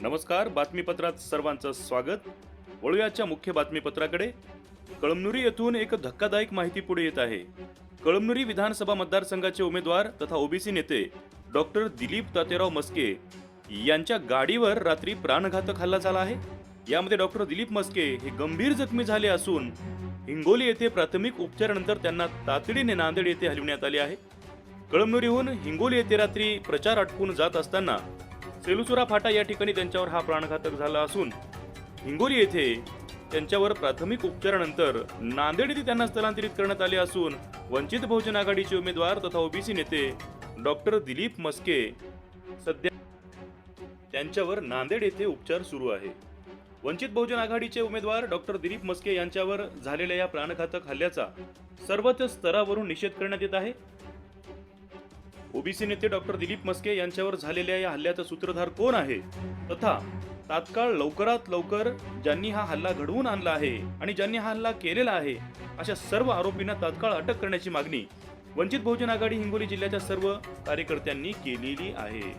नमस्कार बातमीपत्रात सर्वांचं स्वागत. वळूयाच्या मुख्य बातमीपत्राकडे. कळमनुरी येथून एक धक्कादायक माहिती पुढे येत आहे. कळमनुरी विधानसभा मतदारसंघाचे उमेदवार तथा ओबीसी नेते डॉक्टर दिलीप तातेराव मस्के यांच्या गाडीवर रात्री प्राणघातक हल्ला झाला आहे. यामध्ये डॉक्टर दिलीप मस्के हे गंभीर जखमी झाले असून हिंगोली येथे प्राथमिक उपचारानंतर त्यांना तातडीने नांदेड येथे हलविण्यात आले आहे. कळमनुरीहून हिंगोली येथे रात्री प्रचार आटपून जात असताना सेलुसुरा फाटा या ठिकाणी त्यांच्यावर हा प्राणघातक झाला असून हिंगोली येथे त्यांच्यावर प्राथमिक उपचारानंतर नांदेड येथे त्यांना स्थलांतरित करण्यात आले असून वंचित बहुजन आघाडीचे उमेदवार तथा ओबीसी नेते डॉक्टर दिलीप मस्के सध्या त्यांच्यावर नांदेड येथे उपचार सुरू आहे. वंचित बहुजन आघाडीचे उमेदवार डॉक्टर दिलीप मस्के यांच्यावर झालेल्या या प्राणघातक हल्ल्याचा सर्वच स्तरावरून निषेध करण्यात येत आहे. ओबीसी नेते डॉक्टर दिलीप मस्के यांच्यावर झालेल्या या हल्ल्याचा सूत्रधार कोण आहे? तथा तात्काळ लवकरात लवकर ज्यांनी हा हल्ला घडवून आणला आहे आणि ज्यांनी हा हल्ला केलेला आहे अशा सर्व आरोपींना तात्काळ अटक करण्याची मागणी वंचित बहुजन आघाडी हिंगोली जिल्ह्याच्या सर्व कार्यकर्त्यांनी केलेली आहे.